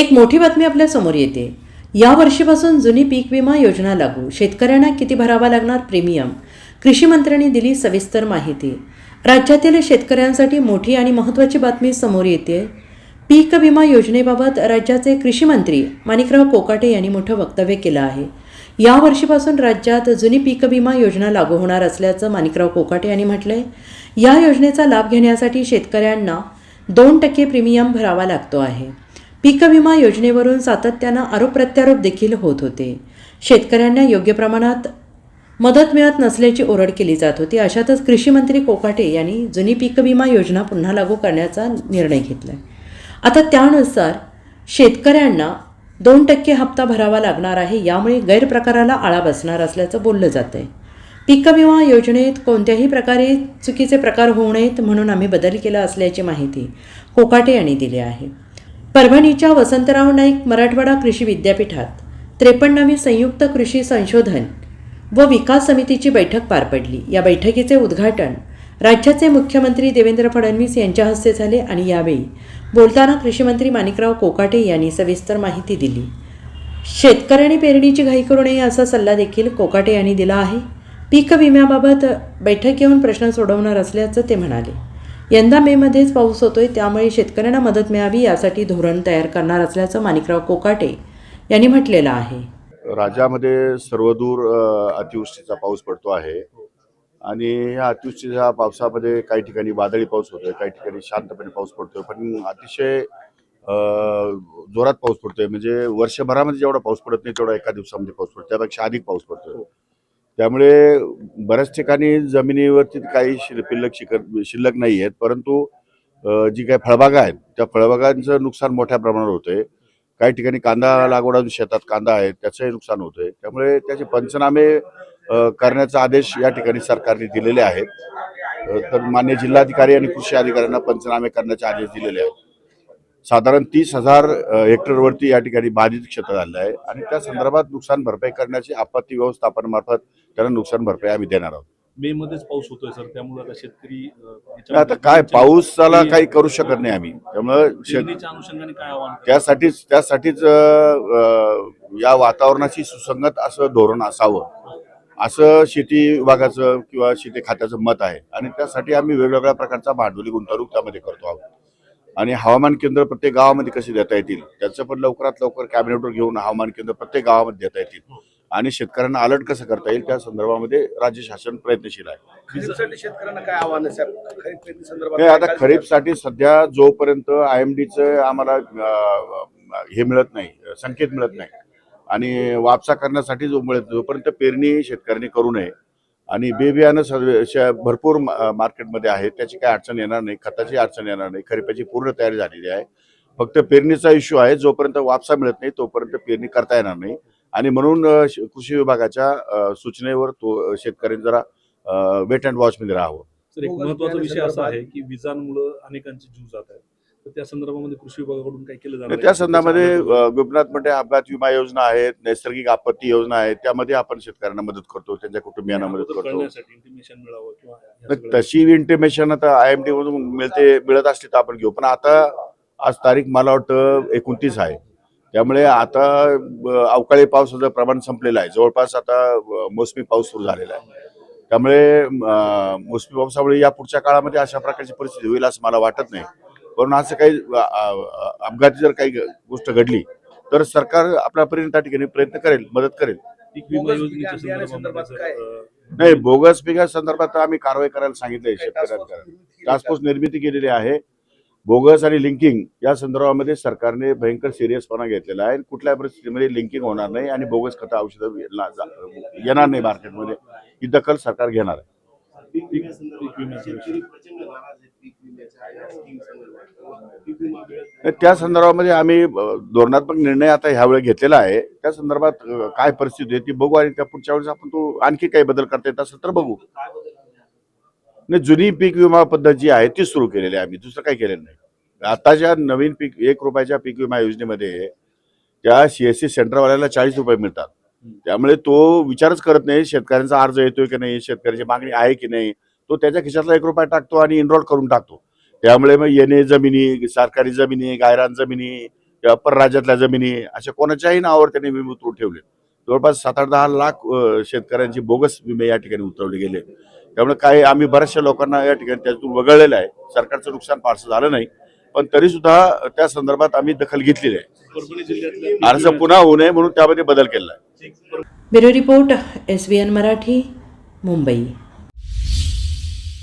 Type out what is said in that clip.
एक मोठी बातमी आपल्यासमोर येते. या वर्षीपासून जुनी पीक विमा योजना लागू. शेतकऱ्यांना किती भरावा लागणार? प्रीमियम. कृषी मंत्र्यांनी दिली सविस्तर माहिती. राज्यातील शेतकऱ्यांसाठी मोठी आणि महत्त्वाची बातमी समोर येते. पीक विमा योजनेबाबत राज्याचे कृषी मंत्री माणिकराव कोकाटे यांनी मोठं वक्तव्य केलं आहे. या वर्षीपासून राज्यात जुनी पीक विमा योजना लागू होणार असल्याचं माणिकराव कोकाटे यांनी म्हटलंय. या योजनेचा लाभ घेण्यासाठी शेतकऱ्यांना दोन टक्के प्रीमियम भरावा लागतो आहे. पीक विमा योजनेवरून सातत्यानं आरोप प्रत्यारोप देखील होत होते. शेतकऱ्यांना योग्य प्रमाणात मदत मिळत नसल्याची ओरड केली जात होती. अशातच कृषीमंत्री कोकाटे यांनी जुनी पीक विमा योजना पुन्हा लागू करण्याचा निर्णय घेतला आता त्यानुसार शेतकऱ्यांना दोन टक्के हप्ता भरावा लागणार आहे. यामुळे गैरप्रकाराला आळा बसणार असल्याचं बोललं जात आहे पीक विमा योजनेत कोणत्याही प्रकारे चुकीचे प्रकार होऊ नयेत म्हणून आम्ही बदल केला असल्याची माहिती कोकाटे यांनी दिली आहे. परभणीच्या वसंतराव नाईक मराठवाडा कृषी विद्यापीठात त्रेपन्नावी संयुक्त कृषी संशोधन व विकास समितीची बैठक पार पडली. या बैठकीचे उद्घाटन राज्याचे मुख्यमंत्री देवेंद्र फडणवीस यांच्या हस्ते झाले आणि यावेळी बोलताना कृषीमंत्री माणिकराव कोकाटे यांनी सविस्तर माहिती दिली. शेतकऱ्यांनी पेरणीची घाई करू नये असा सल्ला देखील कोकाटे यांनी दिला आहे. पीक विम्याबाबत बैठक घेऊन प्रश्न सोडवणार असल्याचं ते म्हणाले. यंदा मेमध्येच पाऊस होतोय त्यामुळे शेतकऱ्यांना मदत मिळावी यासाठी धोरण तयार करणार असल्याचं माणिकराव कोकाटे यांनी म्हटलेलं आहे. राज्यामध्ये सर्वदूर अतिवृष्टीचा पाऊस पडतो आहे आणि या अतिवृष्टीच्या पावसामध्ये काही ठिकाणी वादळी पाऊस होतोय काही ठिकाणी शांतपणे पाऊस पडतोय पण अतिशय जोरात पाऊस पडतोय. म्हणजे वर्षभरामध्ये जेवढा पाऊस पडत नाही तेवढा एका दिवसामध्ये पाऊस पडतो त्यापेक्षा अधिक पाऊस पडतोय. त्यामुळे बऱ्याच ठिकाणी जमिनीवरती काही शिल- शिल्लक शिकत शिल्लक नाही आहेत परंतु जी काही फळबागा आहेत त्या फळबागांचं नुकसान मोठ्या प्रमाणावर होतंय. काही ठिकाणी कांदा लागवड शेतात कांदा आहे त्याचंही नुकसान होतंय. त्यामुळे त्याचे पंचनामे करण्याचा आदेश या ठिकाणी सरकारने दिलेले आहेत. तर मान्य जिल्हाधिकारी आणि कृषी अधिकाऱ्यांना पंचनामे करण्याचे आदेश दिलेले आहेत. साधारण तीस हजार हेक्टरवरती या ठिकाणी बाधित क्षेत्र झालेलं आहे आणि त्या संदर्भात नुकसान भरपाई करण्याची आपत्ती व्यवस्थापनामार्फत त्यांना नुकसान भरपाई आम्ही देणार आहोत. मे मध्येच पाऊस होतोय सर त्यामुळे आता शेतकरी आता काय पाऊसाला काही करू शकत नाही आम्ही. त्यामुळे? त्यासाठीच त्यासाठीच या वातावरणाशी सुसंगत असं धोरण असावं. असं शेती विभागाचं किंवा शेती खात्याचं मत आहे आणि त्यासाठी आम्ही वेगवेगळ्या प्रकारचा भांडवली गुंतवणूक त्यामध्ये करतो आहोत. आणि हवामान केंद्र प्रत्येक गावामध्ये कसे देता येतील त्याचं पण लवकरात लवकर कॅबिनेटवर घेऊन हवामान केंद्र प्रत्येक गावामध्ये देता येतील. आणि शेतकऱ्यांना अलर्ट कसं करता येईल त्या संदर्भामध्ये राज्य शासन प्रयत्नशील आहे. शेतकऱ्यांना काय आव्हान आहे आता खरीपसाठी सध्या जोपर्यंत आय एम डीचं आम्हाला हे मिळत नाही संकेत मिळत नाही आणि वापसा करण्यासाठी जो मिळत जोपर्यंत पेरणी शेतकऱ्यांनी करू नये आणि बेबियाणं सर्व भरपूर मार्केटमध्ये आहे त्याची काही अडचण येणार नाही. खताची अडचण येणार नाही. खरीपाची पूर्ण तयारी झालेली आहे. फक्त पेरणीचा इश्यू आहे. जोपर्यंत वापसा मिळत नाही तोपर्यंत पेरणी करता येणार नाही. आणि म्हणून कृषी विभागाच्या सूचनेवर तो शेतकऱ्यांनी जरा वेट अँड वॉचमध्ये राहावं. सर एक महत्त्वाचा विषय असा आहे की विजांमुळे अनेकांचे जीव जात आहेत. त्या संदर्भामध्ये कृषी विभागाकडून काय केलं? त्या संदर्भामध्ये गोपीनाथ म्हणजे अपघात विमा योजना आहेत नैसर्गिक आपत्ती योजना आहेत त्यामध्ये आपण शेतकऱ्यांना मदत करतो त्यांच्या कुटुंबियांना मदत करतो. तशी इंटिमेशन आता आय एम डी मधून मिळते मिळत असली तर आपण घेऊ. पण आता आज तारीख मला वाटतं एकोणतीस आहे. त्यामुळे आता अवकाळी पावसाचं प्रमाण संपलेलं आहे. जवळपास आता मोसमी पाऊस सुरू झालेला आहे. त्यामुळे मोसमी पावसामुळे या पुढच्या काळामध्ये अशा प्रकारची परिस्थिती होईल असं मला वाटत नाही. पण असं काही अपघाती जर काही गोष्ट घडली तर सरकार आपल्या पर्यंत त्या ठिकाणी प्रयत्न करेल मदत करेल. पीक विमा योजनेच्या नाही बोगस पिका संदर्भात आम्ही कारवाई करायला सांगितलंय केली टास्क का? फोर्स निर्मिती केलेली आहे. बोगस आणि लिंकिंग या संदर्भामध्ये सरकारने भयंकर सिरियसपणा घेतलेला आहे. कुठल्या परिस्थितीमध्ये लिंकिंग होणार नाही आणि बोगस खतं औषधं येणार नाही मार्केटमध्ये. ही दखल सरकार घेणार आहे. पीक त्या संदर्भामध्ये आम्ही अ, धोरणात्मक निर्णय आता ह्यावेळी घेतलेला आहे. त्या संदर्भात अ, काय परिस्थिती आहे ती बघू आणि त्या पुढच्या वेळेस आपण तो आणखी काही बदल करता येत असेल तर बघू. नाही जुनी पीक विमा पद्धत जी आहे ती सुरू केलेली आहे आम्ही दुसरं काही केलेलं नाही. आताच्या नवीन पीक एक रुपयाच्या पीक विमा योजनेमध्ये त्या सीएससी सेंटरवाल्याला चाळीस रुपये मिळतात. त्यामुळे तो विचारच करत नाही शेतकऱ्यांचा अर्ज येतोय की नाही शेतकऱ्याची मागणी आहे की नाही. तो त्याच्या खिशातला एक रुपया टाकतो आणि इनरोल करून टाकतो. त्यामुळे मग येणे जमिनी सरकारी जमिनी गायरान जमिनी किंवा परराज्यातल्या जमिनी अशा कोणाच्याही नावावर त्यांनी विमे उतरून ठेवले जवळपास सात आठ दहा लाख शेतकऱ्यांची बोगस विमे या ठिकाणी उतरवले गेले त्यामुळे काही आम्ही बऱ्याचशा लोकांना या ठिकाणी त्यातून वगळलेलं आहे. सरकारचं नुकसान फारसं झालं नाही. पण तरी सुद्धा त्या संदर्भात आम्ही दखल घेतलेली आहे. असं पुन्हा होऊ नये म्हणून त्यामध्ये बदल केला आहे. Bureau report S Marathi Mumbai.